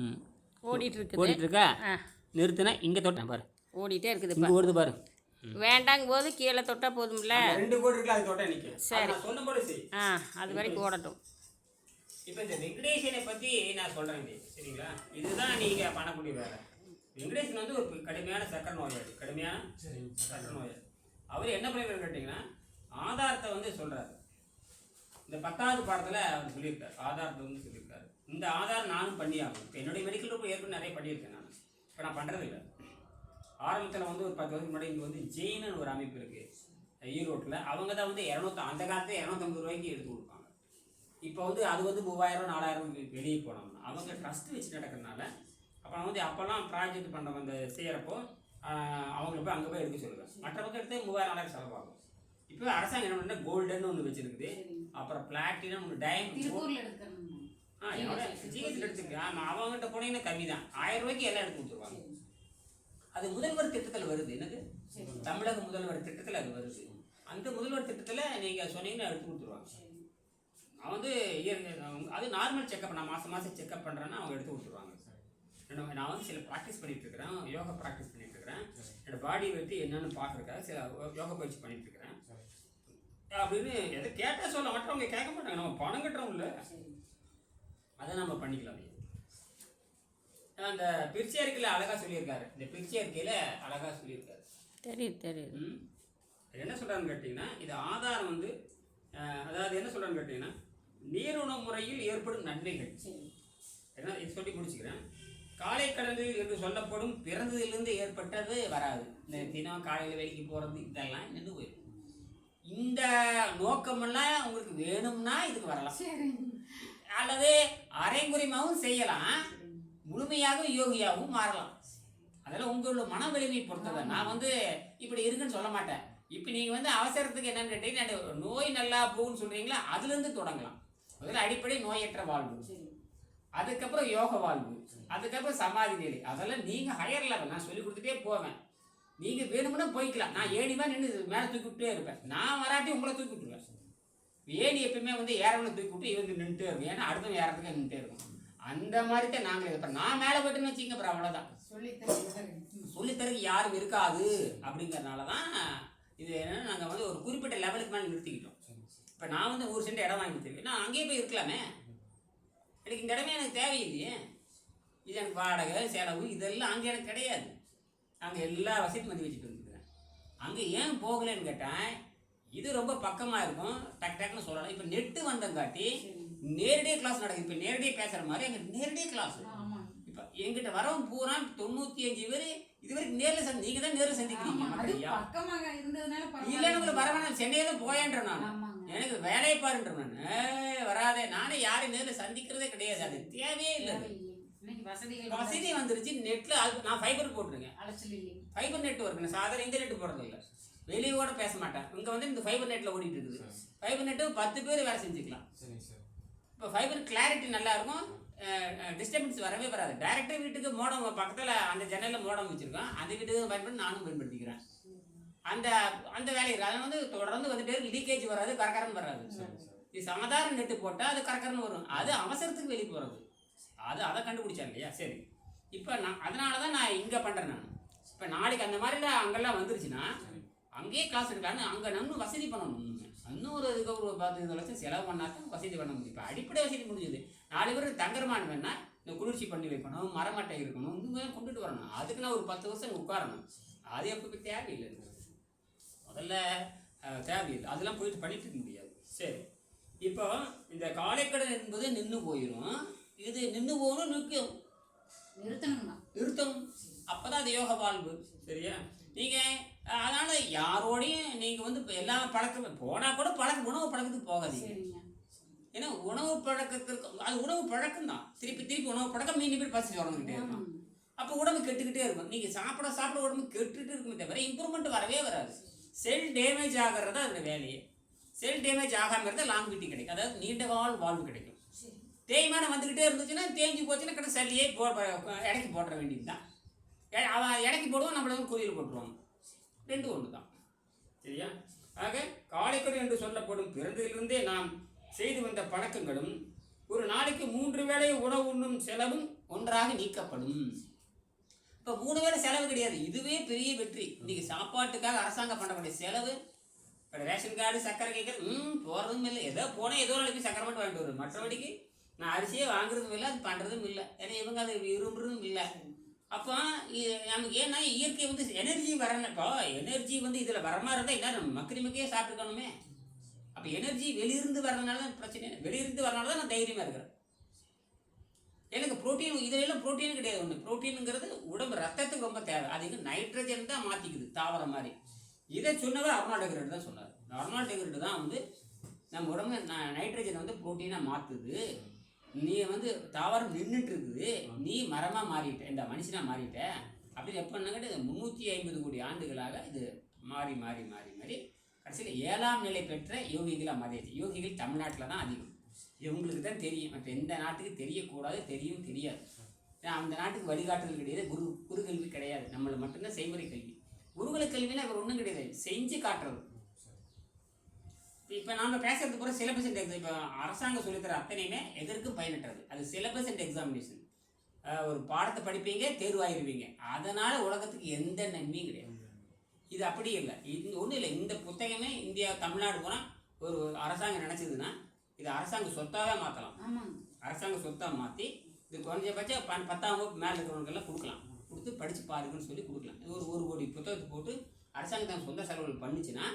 ம். ஓடிட்டு இருக்குது ஓடிட்டு இருக்கா ஆ. நிறுத்தினா இங்கே தொட்டேன் பாரு. ஓடிட்டே இருக்குது இங்கே ஓடுது பாரு. வேண்டாங்க போது கீழே தொட்டா போதும்ல? ரெண்டு கோடு இருக்குல்ல அது தொட்டா நிற்கும் சரி. சொன்ன போல சரி ஆ அது வரைக்கும் ஓடட்டும். இப்போ இந்த வெங்கடேசனை பற்றி நான் சொல்கிறேன் சரிங்களா? இதுதான் நீங்கள் பண்ணக்கூடிய வேலை. வெங்கடேசன் வந்து ஒரு கடுமையான சக்கரை நோயாளி. கடுமையான சக்கரை நோயாளி. அவர் என்ன பண்ணிருக்காரு கேட்டிங்கன்னா ஆதாரத்தை வந்து சொல்கிறாரு இந்த பத்தாவது பாடத்தில் அவர் சொல்லியிருக்காரு. ஆதார் வந்து சொல்லியிருக்காரு. இந்த ஆதார் நானும் பண்ணி ஆகணும் இப்போ என்னுடைய மெடிக்கல் ரூப் ஏற்கனவே நிறைய பண்ணியிருக்கேன் நான். இப்போ நான் பண்ணுறது இல்லை. ஆரம்பத்தில் வந்து ஒரு பத்து வருஷம் முன்னாடி இங்கே வந்து ஜெயின்னு ஒரு அமைப்பு இருக்குது ஈரோட்டில். அவங்க தான் வந்து இரநூத்தி அந்த காலத்தில் இரநூத்தம்பது ரூபாய்க்கு எடுத்து கொடுப்பாங்க. இப்போ வந்து அது வந்து மூவாயிரம் நாலாயிரம் வெளியே போனோம்னா அவங்க ட்ரஸ்ட் வச்சு நடக்கிறதுனால அப்புறம் வந்து அப்போல்லாம் ப்ராஜெக்ட் பண்ணுறவங்க அந்த செய்கிறப்போ அவங்கள போய் அங்கே போய் எடுக்க சொல்லுவேன். மற்ற பக்கம் எடுத்து மூவாயிரம் நாலாயிரம் செலவாகும். இப்போ அரசாங்கம் என்ன பண்ணா கோல்டன் ஒன்று வச்சிருக்குது. அப்புறம் பிளாட்டினம் ஒன்று டைமண்ட் ஆ என்னோட ஜிஹெச்சில் எடுத்துருக்கு ஆமாம் அவங்ககிட்ட போனீங்கன்னா கம்மி தான் ஆயிரம் ரூபாய்க்கு எல்லாம் எடுத்து கொடுத்துருவாங்க. அது முதல்வர் திட்டத்தில் வருது. என்னது? தமிழக முதல்வர் திட்டத்தில் அது வருது. அந்த முதல்வர் திட்டத்தில் நீங்கள் சொன்னீங்கன்னா எடுத்து கொடுத்துருவாங்க. அவன் வந்து அது நார்மல் செக்கப் நான் மாதம் மாதம் செக்கப் பண்ணுறேன்னா அவங்க எடுத்து கொடுத்துருவாங்க. நான் வந்து சில ப்ராக்டிஸ் இருக்கிறேன். யோகா ப்ராக்டிஸ் பண்ணிட்டு இருக்கிறேன். என்னோட பாடி வெட்டி என்னன்னு பார்க்குறக்காக சில யோகா பயிற்சி பண்ணிட்டு இருக்கிறேன். அப்படின்னு எதை கேட்டால் சொல்ல மற்றவங்க கேட்க மாட்டாங்க. நம்ம பணம் கட்டுறோம்ல. அதை நம்ம பண்ணிக்கலாம். அந்த பிரிச்சி அறிக்கையில் அழகாக சொல்லியிருக்காரு. இந்த பிரிச்சி அறிக்கையில் அழகாக சொல்லியிருக்காரு. தெரியுது தெரியுது. ம். என்ன சொல்கிறான்னு கேட்டிங்கன்னா இது ஆதாரம் வந்து அதாவது என்ன சொல்கிறான்னு கேட்டிங்கன்னா நீருணவு முறையில் ஏற்படும் நன்மைகள். என்ன? இது சொல்லி முடிச்சுக்கிறேன். காலை கடலில் என்று சொல்லப்படும் பிறந்ததிலிருந்து ஏற்பட்டது வராது. இந்த தினம் காலையில் வெளிக்கு போகிறது இதெல்லாம் நின்று போயிடும் நோக்கமெல்லாம் உங்களுக்கு வேணும்னா இதுக்கு வரலாம். அல்லது அரைங்குறைமாவும் செய்யலாம். முழுமையாக யோகியாகவும் மாறலாம். அதெல்லாம் உங்களோட மன வலிமையை பொறுத்தது. நான் வந்து இப்படி இருக்குன்னு சொல்ல மாட்டேன். இப்போ நீங்கள் வந்து அவசரத்துக்கு என்னன்னு கேட்டீங்கன்னா நோய் நல்லா போகுன்னு சொல்கிறீங்களா அதுலேருந்து தொடங்கலாம். முதல்ல அடிப்படை நோயற்ற வாழ்வு. அதுக்கப்புறம் யோக வாழ்வு. அதுக்கப்புறம் சமாதி நிலை. அதெல்லாம் நீங்கள் ஹையர் லெவல் நான் சொல்லி கொடுத்துட்டே போவேன். நீங்கள் வேணும்னா போய்க்கலாம். நான் ஏணிமா நின்று மேலே தூக்கி விட்டே இருப்பேன். நான் வராட்டி உங்களை தூக்கி விட்டுருவேன். ஏணி எப்பயுமே வந்து ஏறவனை தூக்கி விட்டு இவங்க நின்றுட்டே இருக்கும் ஏன்னா அடுத்தவன் ஏறதுக்கு நின்றுட்டே இருக்கும். அந்த மாதிரி தான் நாங்களே இப்போ நான் மேலே போயிட்டுன்னு வச்சுங்க அப்புறம் அவ்வளோதான் சொல்லித்தரக்கு யாரும் இருக்காது அப்படிங்கறனால தான் இது என்னன்னா நாங்கள் வந்து ஒரு குறிப்பிட்ட லெவலுக்கு மேலே நிறுத்திக்கிட்டோம். இப்போ நான் வந்து ஒரு சென்ட் இடம் வாங்கி வச்சிருக்கேன் நான் அங்கேயே போய் இருக்கலாமே. எனக்கு இந்த இடமே எனக்கு தேவையில்லையே. இது எனக்கு வாடகை செலவு இதெல்லாம் அங்கே எனக்கு கிடையாது. அங்கே எல்லா வசதியும் வந்து வச்சுட்டு வந்துருக்கேன் அங்கே ஏன் போகலைன்னு கேட்டேன் இது ரொம்ப பக்கமாக இருக்கும். டக் டக்குன்னு சொல்லலாம். இப்போ நெட்டு வந்தங்காட்டி நேரடியாக கிளாஸ் நடக்குது. இப்போ நேரடியாக பேசுகிற மாதிரி அங்கே நேரடியாக கிளாஸ் இப்போ எங்கிட்ட வரவன் பூரா தொண்ணூற்றி அஞ்சு பேர் இது வரைக்கும் நேரில் சந்தி நீங்கள் தான் நேரில் சந்திக்கிறீங்க. இல்லைன்னு உங்களுக்கு வர வேணாம். சென்னையில போயேன்ற நான். எனக்கு வேலையை பாருன்ற நான். வராதே. நானே யாரையும் நேரில் சந்திக்கிறதே கிடையாது. அது தேவையே இல்லை. வசதிகள் வசதி வந்துருச்சு. நெட்டில் அது நான் ஃபைபர் போட்டிருக்கேன். ஃபைபர் நெட் ஒர்க் சாதாரண இந்த நெட் போடுறது இல்லை. வெளியே கூட பேச மாட்டேன். இங்கே வந்து இந்த ஃபைபர் நெட்டில் ஓடிட்டு இருக்குது. ஃபைபர் நெட்டு பத்து பேர் வேலை செஞ்சுக்கலாம். இப்போ ஃபைபர் கிளாரிட்டி நல்லா இருக்கும். டிஸ்டர்பன்ஸ் வரவே வராது. டைரக்டாக வீட்டுக்கு மோடம் பக்கத்தில் அந்த ஜன்னலில் மோடம் வச்சுருக்கோம். அந்த வீட்டுக்கு பயன்படுத்தி நானும் பயன்படுத்திக்கிறேன். அந்த அந்த வேலை. அது வந்து தொடர்ந்து வந்துட்டே லீக்கேஜ் வராது கரகரன்னு வராது. இது சாதாரண நெட்டு போட்டால் அது கரகரன்னு வரும். அது அவசரத்துக்கு வெளியே போகிறது அது அதை கண்டுபிடிச்சா இல்லையா? சரி. இப்போ நான் அதனால தான் நான் இங்கே பண்ணுறேன் நான். இப்போ நாளைக்கு அந்த மாதிரிலாம் அங்கெல்லாம் வந்துருச்சுன்னா அங்கேயே கிளாஸ் எடுக்கலான்னு அங்கே இன்னும் வசதி பண்ணணும் இன்னும். ஒரு இதுக்கு ஒரு பத்து லட்சம் செலவு பண்ணாக்க வசதி பண்ண முடியும். இப்போ அடிப்படை வசதி முடிஞ்சது. நாலு பேர் தங்குறமான்னு வேணா இந்த குளிர்ச்சி பண்ணி வைக்கணும் மரமட்டை இருக்கணும் இன்னும் கொண்டுட்டு வரணும். அதுக்கு நான் ஒரு பத்து வருஷம் உட்காரணும். அது எப்போ தேவையில்லை முதல்ல தேவையில்லை. அதெல்லாம் போயிட்டு பண்ணிட்டு இருக்க முடியாது. சரி. இப்போ இந்த காலைக்கடன் என்பது நின்று போயிடும் இது நின்று போகணும் நிற்கும். நிறுத்தணும்? தான் நிறுத்தம் அப்பதான் அது யோக வாழ்வு. சரியா? நீங்க அஹ், அதனால யாரோடையும் நீங்க வந்து இப்ப எல்லா பழக்கம் போனா கூட பழக்க உணவு பழக்கத்துக்கு போகாதீங்க. சரிங்க. ஏன்னா உணவு பழக்கத்திற்கு அது உணவு பழக்கம் தான். திருப்பி திருப்பி உணவு பழக்கம் மீண்டும் மீண்டும் பசி வரணுக்கிட்டே இருக்கும். அப்போ உடம்பு கெட்டுக்கிட்டே இருக்கும். நீங்க சாப்பிட சாப்பிட உடம்பு கெட்டுட்டு இருக்குமே தவிர இம்ப்ரூவ்மெண்ட் வரவே வராது. செல் டேமேஜ் ஆகிறது அதோட வேலையே. செல் டேமேஜ் ஆகாம இருந்தால் லாங்கிவிட்டி கிடைக்கும். அதாவது நீண்ட கால வாழ்வு கிடைக்கும். தேய்மானம் வந்துக்கிட்டே இருந்துச்சுன்னா தேஞ்சு போச்சுன்னா கிட்ட சல்லியே போ இடைக்கு போட்டுற வேண்டியது தான் அவன் இடைக்கு போடுவோம் நம்மள வந்து குறியில் போட்டுருவாங்க ரெண்டு ஒன்று தான் சரியா? ஆக காலைக்கொடி என்று சொல்லப்படும் பிறந்ததிலிருந்தே நாம் செய்து வந்த பழக்கங்களும் ஒரு நாளைக்கு மூன்று வேளை உணவு உண்ணும் செலவும் ஒன்றாக நீக்கப்படும். இப்போ மூணு வேளை செலவு கிடையாது. இதுவே பெரிய வெற்றி. இன்னைக்கு சாப்பாட்டுக்காக அரசாங்கம் பண்ணக்கூடிய செலவு இப்போ ரேஷன் கார்டு சக்கரை கேட்குறது ம் போகிறதும் இல்லை. ஏதோ போனால் ஏதோ அளவுக்கு நாளைக்கு சக்கரை மட்டும் வாங்கிட்டு வரும் மற்றபடிக்கு நான் அரிசியே வாங்குறதும் இல்லை அது பண்ணுறதும் இல்லை. ஏன்னா இவங்க அதை விரும்புறதும் இல்லை. அப்போ நமக்கு ஏன்னா இயற்கை வந்து எனர்ஜி வரணும். இப்போ எனர்ஜி வந்து இதில் வர மாதிரி இருந்தால் எல்லாரும் நம்ம மக்கள் மக்களே சாப்பிட்டுக்கணுமே. அப்போ எனர்ஜி வெளியிருந்து வரதுனால தான் பிரச்சனை. இல்லை. வெளியிருந்து வரனால தான் நான் தைரியமாக இருக்கிறேன். எனக்கு புரோட்டீன் இதிலெல்லாம் புரோட்டீன் கிடையாது. ஒன்று புரோட்டீனுங்கிறது உடம்பு ரத்தத்துக்கு ரொம்ப தேவை. அது வந்து நைட்ரஜன் தான் மாற்றிக்குது தாவரம் மாதிரி. இதை சொன்னவர் அருணா டெக்ரேட் தான் சொன்னார். அருணா டெக்ரேட் தான் வந்து நம்ம உடம்பு நைட்ரஜன் வந்து புரோட்டீனாக மாற்றுது நீ வந்து தாவரம் நின்றுட்டு இருக்குது நீ மரமாக மாறிட்ட இந்த மனுஷனாக மாறிட்ட. அப்படின்னு எப்போ முந்நூற்றி ஐம்பது கோடி ஆண்டுகளாக இது மாறி மாறி மாறி மாறி கடைசியில் ஏழாம் நிலை பெற்ற யோகிகளாக மாறிடுச்சு யோகிகள் தமிழ்நாட்டில் தான் அதிகம். இவங்களுக்கு தான் தெரியும். மற்ற எந்த நாட்டுக்கு தெரியக்கூடாது தெரியும் தெரியாது. ஏன்னா அந்த நாட்டுக்கு வழிகாட்டுதல் கிடையாது குரு குரு கல்வி கிடையாது. நம்மளை மட்டும்தான் செய்முறை கல்வி. குருகுல கல்வினா அவர் ஒன்றும் கிடையாது. செஞ்சு காட்டுறது. இப்போ நாம பேசுறது பூரா சிலபஸ் அண்ட் எக்ஸாம் இப்போ அரசாங்கம் சொல்லித்தர அத்தனையுமே எதற்கும் பயனற்றது. அது சிலபஸ் அண்ட் எக்ஸாமினேஷன் ஒரு பாடத்தை படிப்பீங்க தேர்வாயிருவீங்க. அதனால உலகத்துக்கு எந்த நன்மையும் கிடையாது. இது அப்படி இல்லை. இது ஒன்றும் இல்லை. இந்த புத்தகமே இந்தியா தமிழ்நாடு பூரா ஒரு அரசாங்கம் நினச்சதுன்னா இது அரசாங்க சொத்தாவே மாற்றலாம் அரசாங்க சொத்தா மாற்றி இது குறைஞ்சபட்சம் பன் பத்தாம் வகுப்பு மேலே இருக்கிறவங்களுக்கெல்லாம் கொடுக்கலாம். கொடுத்து படித்து பாருங்கன்னு சொல்லி கொடுக்கலாம். இது ஒரு ஒரு கோடி புத்தகத்தை போட்டு அரசாங்கம் தன் சொந்த செலவுகள் பண்ணுச்சுன்னா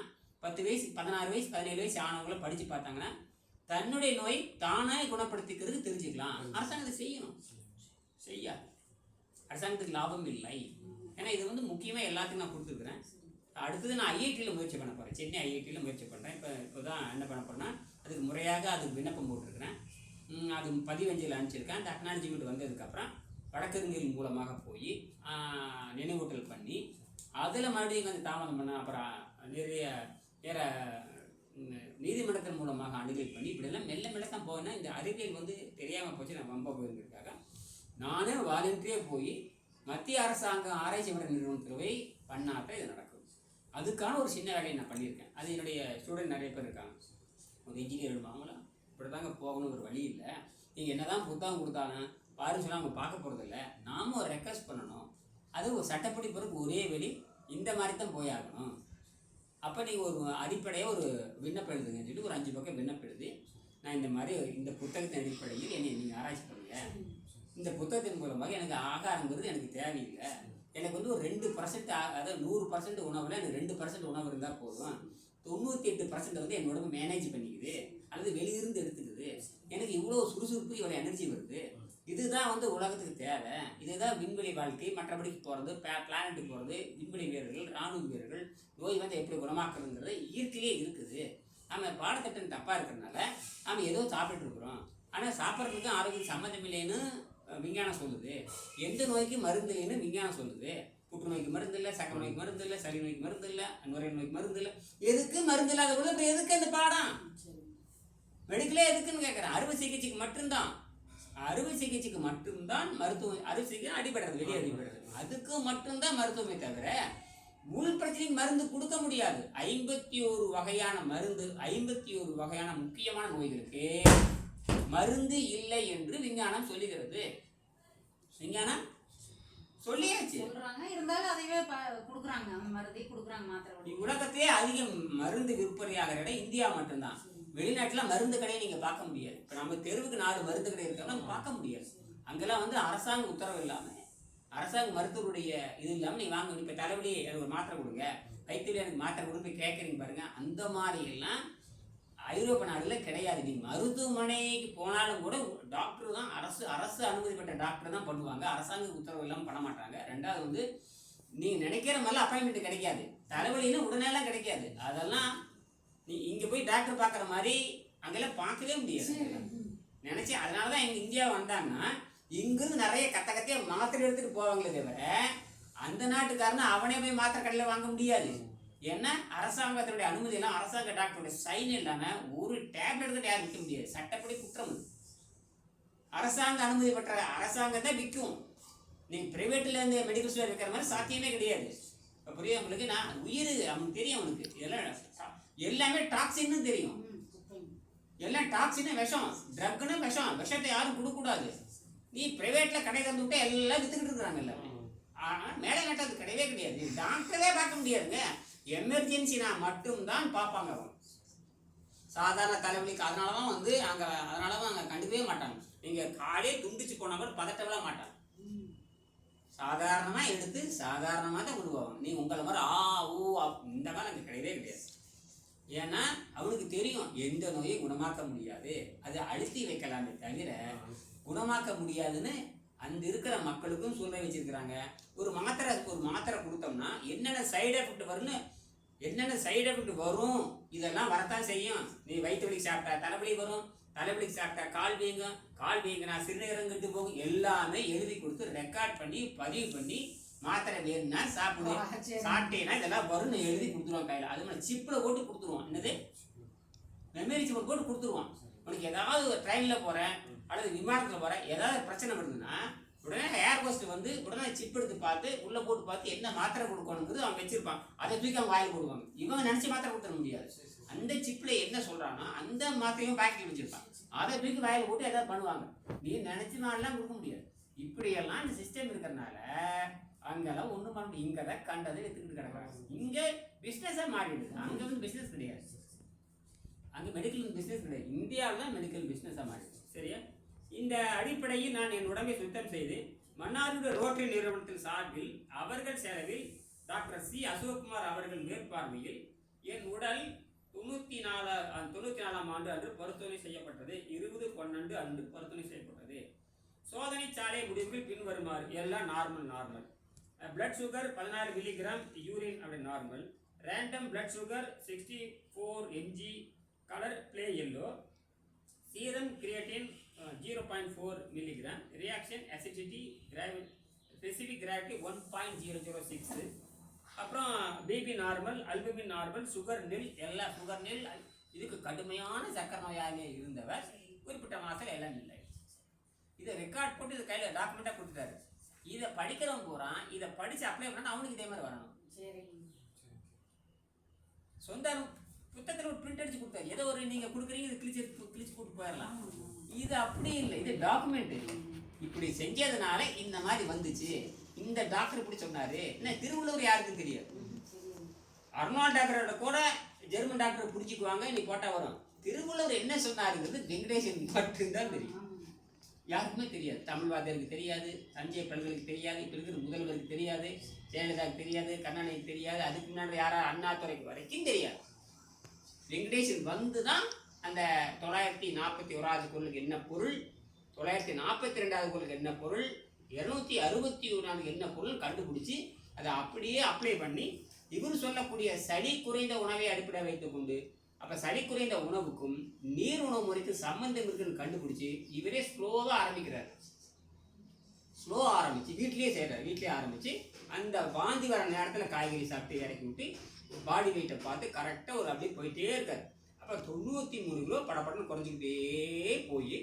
பத்து வயசு பதினாறு வயசு பதினேழு வயசு ஆனவங்கள படித்து பார்த்தாங்கன்னா தன்னுடைய நோய் தானே குணப்படுத்திக்கிறது தெரிஞ்சுக்கலாம். அரசாங்கம் இதை செய்யணும். செய்யாது. அரசாங்கத்துக்கு லாபம் இல்லை. ஏன்னா இது வந்து முக்கியமாக எல்லாத்துக்கும் நான் கொடுத்துருக்குறேன். அடுத்தது நான் ஐஐடியில் முயற்சி பண்ண போகிறேன் சென்னை ஐஐடியில் முயற்சி பண்ணுறேன் இப்போ இப்போ தான் என்ன பண்ண போறேன்னா அதுக்கு முறையாக அதுக்கு விண்ணப்பம் போட்டிருக்கிறேன். அது பதிவஞ்சில் அனுப்பிச்சிருக்கேன். அந்த அக்னாலஜிமெண்ட் வந்ததுக்கப்புறம் வழக்கறிஞர்கள் மூலமாக போய் நினைவூட்டல் பண்ணி அதில் மறுபடியும் கொஞ்சம் தாமதம் பண்ண அப்புறம் நிறைய வேற நீதிமன்றத்தின் மூலமாக அணுகல் பண்ணி இப்படியெல்லாம் மெல்ல மெல்ல தான் போவேன்னா இந்த அறிவியல் வந்து தெரியாமல் போச்சு நான் வம்ப போயிருந்திருக்காங்க நானே வாலண்டியாக போய் மத்திய அரசாங்கம் ஆராய்ச்சி மன்ற நிறுவனத்தில் போய் பண்ணாட்ட இது நடக்கும். அதுக்கான ஒரு சின்ன வேலையை நான் பண்ணியிருக்கேன். அது என்னுடைய ஸ்டூடெண்ட் நிறைய பேர் இருக்காங்க. ஒரு இன்ஜினியர் இருப்பாங்களா? இப்படி தாங்க போகணும் ஒரு வழி இல்லை. நீங்கள் என்ன தான் புத்தகம் கொடுத்தாலும் பாருன்னு சொன்னா அவங்க பார்க்க போகிறதில்ல நாமும் ரெக்வஸ்ட் பண்ணணும். அது ஒரு சட்டப்படி பிறகு ஒரே வழி இந்த மாதிரி தான் போயாகணும். அப்போ நீ ஒரு அடிப்படையாக ஒரு விண்ணப்பம் எழுதுங்கன்னு சொல்லிட்டு ஒரு அஞ்சு பக்கம் விண்ணப்பம் எழுதி நான் இந்த மாதிரி இந்த புத்தகத்தின் அடிப்படையில் என்னை நீங்கள் ஆராய்ச்சி பண்ணுங்கள் இந்த புத்தகத்தின் மூலமாக எனக்கு ஆகாரங்கிறது எனக்கு தேவையில்லை. எனக்கு வந்து ஒரு ரெண்டு பர்சன்ட் அதாவது நூறு பர்சன்ட் உணவில் எனக்கு ரெண்டு பர்சன்ட் உணவு இருந்தால் போதும். தொண்ணூற்றி எட்டு பர்சன்ட் வந்து என் உடம்பு மேனேஜ் பண்ணிக்குது. அல்லது வெளியிருந்து எடுத்துக்குது. எனக்கு இவ்வளோ சுறுசுறுப்பு இவ்வளோ எனர்ஜி வருது. இதுதான் வந்து உலகத்துக்கு தேவை. இதுதான் விண்வெளி வாழ்க்கை. மற்றபடிக்கு போகிறது பிளானட்டுக்கு போகிறது விண்வெளி வீரர்கள் ராணுவ வீரர்கள் நோய் வந்து எப்படி குணமாக்குறதுங்கிறது இயற்கையிலே இருக்குது. நம்ம பாடத்திட்டம் தப்பாக இருக்கிறதுனால நாம் ஏதோ சாப்பிட்டுட்டு இருக்கிறோம். ஆனால் சாப்பிட்றதுக்கும் ஆரோக்கியம் சம்மந்தம் இல்லைன்னு விஞ்ஞானம் சொல்லுது. எந்த நோய்க்கு மருந்து இல்லைன்னு விஞ்ஞானம் சொல்லுது. புற்றுநோய்க்கு மருந்து இல்லை சக்கரை நோய்க்கு மருந்து இல்லை சளி நோய்க்கு மருந்து இல்லை நுரையீரல் நோய்க்கு மருந்து இல்லை. எதுக்கு மருந்து இல்லாத கூட இப்போ எதுக்கு அந்த பாடம்? மெடிக்கலே எதுக்குன்னு கேட்குறேன் அறுவை சிகிச்சைக்கு மட்டும்தான். அறுவை சிகிச்சைக்கு மட்டும்தான் மருத்துவம் அறுவை சிகிச்சை அடிபடுறது வெளியே அடிபடுறது. அதுக்கு மட்டும்தான் மருத்துவமே தவிர உள் பிரச்சனைக்கு மருந்து கொடுக்க முடியாது. ஐம்பத்தி ஒரு வகையான மருந்து ஐம்பத்தி ஒரு வகையான முக்கியமான நோய்களுக்கு மருந்து இல்லை என்று விஞ்ஞானம் சொல்லுகிறது. விஞ்ஞானம் சொல்லியாச்சு. சொல்றாங்க. இருந்தாலும் அதையே குடுக்குறாங்க. அந்த மருந்தை குடுக்குறாங்க மாத்திரை வடிவம். உலகத்திலே அதிக மருந்து விற்பனையாகிற இடம் இந்தியா மட்டும்தான். வெளிநாட்டில் மருந்து கடையை நீங்கள் பார்க்க முடியாது. இப்போ நம்ம தெருவுக்கு நாலு மருந்து கடை இருக்கலாம் நம்ம பார்க்க முடியாது. அங்கெல்லாம் வந்து அரசாங்க உத்தரவு இல்லாமல் அரசாங்க மருத்துவருடைய இது இல்லாமல் நீங்கள் வாங்க இப்போ தலைவலி எனக்கு ஒரு மாத்திரை கொடுங்க கைத்தறி எனக்கு மாத்திரை கொடுங்க கேட்குறீங்க பாருங்கள் அந்த மாதிரி எல்லாம் ஐரோப்பா கிடையாது. நீங்கள் மருத்துவமனைக்கு போனாலும் கூட டாக்டர் தான் அரசு அரசு அனுமதி பெற்ற டாக்டர் தான் பண்ணுவாங்க. அரசாங்க உத்தரவு இல்லாமல் பண்ண மாட்டாங்க. ரெண்டாவது வந்து நீங்கள் நினைக்கிற மாதிரிலாம் அப்பாயின்மெண்ட் கிடைக்காது. தலைவலின்னா உடனேலாம் கிடைக்காது. அதெல்லாம் நீ இங்கே போய் டாக்டர் பார்க்குற மாதிரி அங்கெல்லாம் பார்க்கவே முடியாது. நினச்சி அதனால தான் எங்கள் இந்தியா வந்தாங்கன்னா இங்கிருந்து நிறைய கத்த கத்தையாக மாத்திரை எடுத்துகிட்டு போவாங்களே தவிர அந்த நாட்டுக்காரனா அவனே போய் மாத்திரை கடையில் வாங்க முடியாது. ஏன்னா அரசாங்கத்தினுடைய அனுமதி எல்லாம் அரசாங்க டாக்டருடைய சைன் இல்லாமல் ஒரு டேப்லெட் எடுத்து யாரும் விற்க முடியாது. சட்டப்படி குற்றம் அரசாங்க அனுமதி பெற்ற அரசாங்கம் தான் விற்கும். நீங்கள் ப்ரைவேட்லேருந்து மெடிக்கல் ஸ்டோர் விற்கிற மாதிரி சாத்தியமே கிடையாது. இப்போ புரியுது உங்களுக்கு? நான் உயிர் அவனுக்கு தெரியும் அவனுக்கு. இதெல்லாம் எல்லாமே டாக்ஸின்னு தெரியும். எல்லாம் டாக்ஸின்னு விஷம். ட்ரக்குன்னு விஷம். விஷத்தை யாரும் கொடுக்கக்கூடாது. நீ பிரைவேட்ல கடை தந்து விட்டு எல்லாம் வித்துக்கிட்டு இருக்கிறாங்கல்ல ஆனால் மேலே நட்டது கிடையவே கிடையாது. டாக்டரே பார்க்க முடியாதுங்க. எமர்ஜென்சினா மட்டும்தான் பார்ப்பாங்க சாதாரண தலைவலிக்கு அதனால தான் வந்து அங்கே அதனால தான் அங்கே கண்டுக்கவே மாட்டாங்க. நீங்கள் காலே துண்டிச்சு போனா கூட பதட்டவே மாட்டாங்க. சாதாரணமாக எடுத்து சாதாரணமாக தான் கொண்டு போவாங்க. நீ உங்களை மாதிரி ஆ ஊ இந்த மாதிரி அங்கே கிடையவே கிடையாது. ஏன்னா அவனுக்கு தெரியும் எந்த நோயை குணமாக்க முடியாது. அது அழுத்தி வைக்கலாமே தவிர குணமாக்க முடியாதுன்னு அந்த இருக்கிற மக்களுக்கும் சொல்ல வச்சிருக்கிறாங்க. ஒரு மாத்திரை ஒரு மாத்திரை கொடுத்தோம்னா என்னென்ன சைடு எஃபெக்ட் வரும்னு என்னென்ன சைடு எஃபெக்ட் வரும் இதெல்லாம் வரத்தான் செய்யும். நீ வயிற்று வலிக்கு சாப்பிட்டா தலைவலி வரும் தலைவலிக்கு சாப்பிட்டா கால் வீங்கும் கால் வீங்கினா சிறுநீரங்கிட்டு போகும். எல்லாமே எழுதி கொடுத்து ரெக்கார்ட் பண்ணி பதிவு பண்ணி மாத்திரை வேணும்னா சாப்பிடு. சாப்பிட்டேன்னா இதெல்லாம் வரும்னு எழுதி கொடுத்துருவான் கையில். அது மாதிரி சிப்பில் போட்டு கொடுத்துருவான். என்னது? மெமரி சிப்பில் போட்டு கொடுத்துருவான். உனக்கு ஏதாவது ட்ரெயினில் போகிறேன் அல்லது விமானத்தில் போகிறேன் ஏதாவது பிரச்சனை வருதுன்னா உடனே ஏர் ஹோஸ்ட் வந்து உடனே சிப் எடுத்து பார்த்து உள்ளே போட்டு பார்த்து என்ன மாத்திரை கொடுக்கணுங்கிறது அவன் வச்சிருப்பான். அதை தூக்கி அவன் வாயில் போடுவாங்க. இவன் நினச்சி மாத்திரை கொடுத்துட முடியாது. அந்த சிப்பில் என்ன சொல்கிறானோ அந்த மாத்திரையும் பாக்கெட் வச்சிருப்பான். அதை தூக்கி வாயில் போட்டு ஏதாவது பண்ணுவாங்க. நீ நினச்சி நாளெலாம் கொடுக்க முடியாது. இப்படியெல்லாம் இந்த சிஸ்டம் இருக்கிறனால அங்கெல்லாம் ஒன்றும் பண்ண முடியும் இங்கே தான் கண்டதை எடுத்துக்கிட்டு கிடக்கிறாங்க. இங்கே பிஸ்னஸாக மாறிடுது. அங்கே வந்து பிஸ்னஸ் கிடையாது. அங்கே மெடிக்கல் பிஸ்னஸ் கிடையாது. இந்தியாவில் தான் மெடிக்கல் பிஸ்னஸாக மாறிடுது. சரியா? இந்த அடிப்படையில் நான் என் உடம்பை சுத்தம் செய்து மன்னாருடைய ரோட்டரி நிறுவனத்தின் சார்பில் அவர்கள் செலவில் டாக்டர் சி. அசோக்குமார் அவர்கள் மேற்பார்வையில் என் உடல் தொண்ணூற்றி நாலா தொண்ணூற்றி நாலாம் ஆண்டு அன்று பரிசோதனை செய்யப்பட்டது. இருபது பன்னெண்டு அன்று பரிசோதனை செய்யப்பட்டது. சோதனை சாலை முடிவுகள் பின்வருமாறு. எல்லாம் நார்மல் நார்மல் பிளட் சுகர் பதினாறு மில்லிகிராம் யூரின் அப்படி normal random blood sugar sixty four MG colour pale yellow serum creatinine zero point four milligram reaction acidity gravity specific gravity one point zero zero six அப்புறம் BP normal albumin normal sugar nil எல்லா sugar நெல் இதுக்கு கடுமையான சக்கர நோயாளி இருந்தவர். குறிப்பிட்ட மாதத்தில் எல்லாம் இல்லை. இதை ரெக்கார்ட் போட்டு இது கையில் டாக்குமெண்ட்டாக கொடுத்துட்டாரு. இதை படிக்கிறவன் போகிறான் இதை படித்து அப்ளை பண்ணா அவனுக்கு இதே மாதிரி வரணும் சரி. சொந்த புத்தகத்தில் ஒரு பிரிண்ட் அடிச்சு கொடுத்தாரு. ஏதோ ஒரு நீங்கள் கொடுக்குறீங்க இது கிழிச்சு கிழிச்சு போட்டு போயிடலாம் இது அப்படி இல்லை. இது டாக்குமெண்ட் இப்படி செஞ்சதுனால இந்த மாதிரி வந்துச்சு. இந்த டாக்டர் இப்படி சொன்னாரு. என்ன திருவள்ளுவர் யாருக்கும் தெரியாது அர்னால்ட் டாக்டரோட கூட ஜெர்மன் டாக்டர் பிடிச்சிக்குவாங்க நீ போட்டா வரும். திருவள்ளுவர் என்ன சொன்னாருங்கிறது வெங்கடேசன் மட்டும்தான் தெரியும். யாருக்குமே தெரியாது. தமிழ் தெரியாது தஞ்சை பல்கலைக்கு தெரியாது இப்போ இருக்கிற முதல்வருக்கு தெரியாது ஜெயலலிதாவுக்கு தெரியாது கருணாநிதிக்கு தெரியாது அதுக்கு முன்னாடி யாரா? அண்ணாதுரைக்கு வரைக்கும் தெரியாது. வெங்கடேசன் வந்து தான் அந்த தொள்ளாயிரத்தி நாற்பத்தி ஓராவது குரலுக்கு என்ன பொருள் தொள்ளாயிரத்தி நாற்பத்தி ரெண்டாவது குரலுக்கு என்ன பொருள் இரநூத்தி அறுபத்தி ஒன்றாவது என்ன பொருள் கண்டுபிடிச்சி அதை அப்படியே அப்ளை பண்ணி இவர் சொல்லக்கூடிய சளி குறைந்த உணவை அடிப்படை வைத்துக்கொண்டு அப்போ சளி குறைந்த உணவுக்கும் நீர் உணவு முறைக்கும் சம்பந்தம் இருக்குன்னு கண்டுபிடிச்சி இவரே ஸ்லோவாக ஆரம்பிக்கிறார். ஸ்லோ ஆரம்பிச்சு வீட்லயே செய்கிறார் வீட்லயே ஆரம்பிச்சு அந்த வாந்தி வர நேரத்தில் காய்கறி சாப்பிட்டு இறக்கி விட்டு பாடி வெயிட்டை பார்த்து கரெக்டாக ஒரு அப்படியே போயிட்டே இருக்கார். அப்போ தொண்ணூற்றி மூணு கிலோ படப்படன்னு குறைஞ்சிக்கிட்டே போய்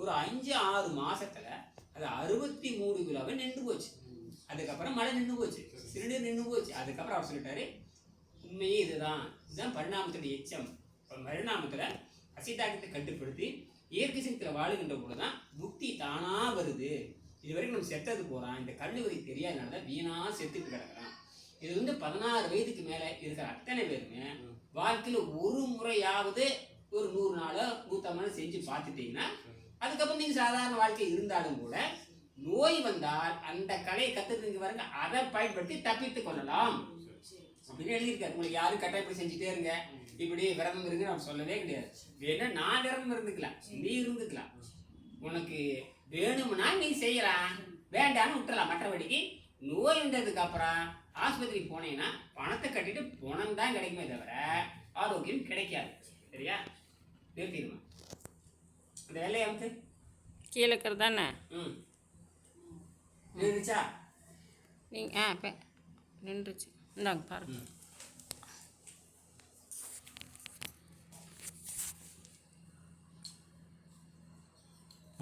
ஒரு அஞ்சு ஆறு மாசத்துல அது அறுபத்தி மூணு கிலோவே நின்று போச்சு. அதுக்கப்புறம் மழை நின்று போச்சு. சிறுநீர் நின்று போச்சு. அதுக்கப்புறம் அவர் சொல்லிட்டாரு உண்மையே இதுதான். இதுதான் பரிணாமத்துடைய எச்சம். பரிணாமத்தில் அசிதாக்கத்தை கட்டுப்படுத்தி இயற்கை சக்தியில் வாழுகின்ற பொழுது தான் புக்தி தானாக வருது. இது வரைக்கும் நம்ம செத்தது போகிறான் இந்த கல்லூரி தெரியாதனால தான் வீணாக செத்துட்டு கிடக்கிறான். இது வந்து பதினாறு வயதுக்கு மேலே இருக்கிற அத்தனை பேருமே வாழ்க்கையில் ஒரு முறையாவது ஒரு நூறு நாளோ நூற்றம்பது நாள் செஞ்சு பார்த்துட்டீங்கன்னா அதுக்கப்புறம் நீங்கள் சாதாரண வாழ்க்கை இருந்தாலும் கூட நோய் வந்தால் அந்த கலையை கற்றுக்கிறீங்க பாருங்க அதை பயன்படுத்தி தப்பித்து கொள்ளலாம். அப்படின்னு எழுதியிருக்காரு. உங்களுக்கு யாரும் கட்டாயப்படி செஞ்சுட்டே இருங்க. இப்படி விரதம் இருங்க நான் சொல்லவே கிடையாது. வேணா நான் விரதம் இருந்துக்கலாம். நீ இருந்துக்கலாம். உனக்கு வேணும்னா நீ செய்யலாம். வேண்டாம்னு விட்டுறலாம். மற்றபடிக்கு நோய் வந்ததுக்கு அப்புறம் ஆஸ்பத்திரிக்கு போனீங்கன்னா பணத்தை கட்டிட்டு பணம் தான் கிடைக்குமே தவிர ஆரோக்கியம் கிடைக்காது. சரியா? நிறுத்திடுமா. இந்த வேலையை வந்து கீழே இருக்கிறது தானே? ம். நின்றுச்சா? நீங்கள் ஆ நின்றுச்சு. இந்தாங்க பாருங்க.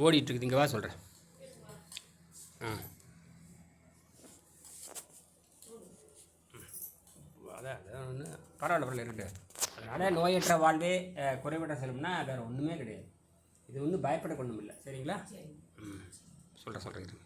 ஓடிட்டுருக்குது. இருக்குது இங்கே வா சொல்கிறேன் ஆ. அதான் அதான் ஒன்று பரவாயில்ல பரவாயில்ல இருக்கட்டும் அதனால் நோயற்ற வாழ்வே அஹ், குறைவற்ற செல்வம்னா வேறு ஒன்றுமே கிடையாது. இது ஒன்றும் பயப்படக்கொள்ளும் இல்லை. சரிங்களா? ம். சொல்கிறேன் சொல்கிறேன்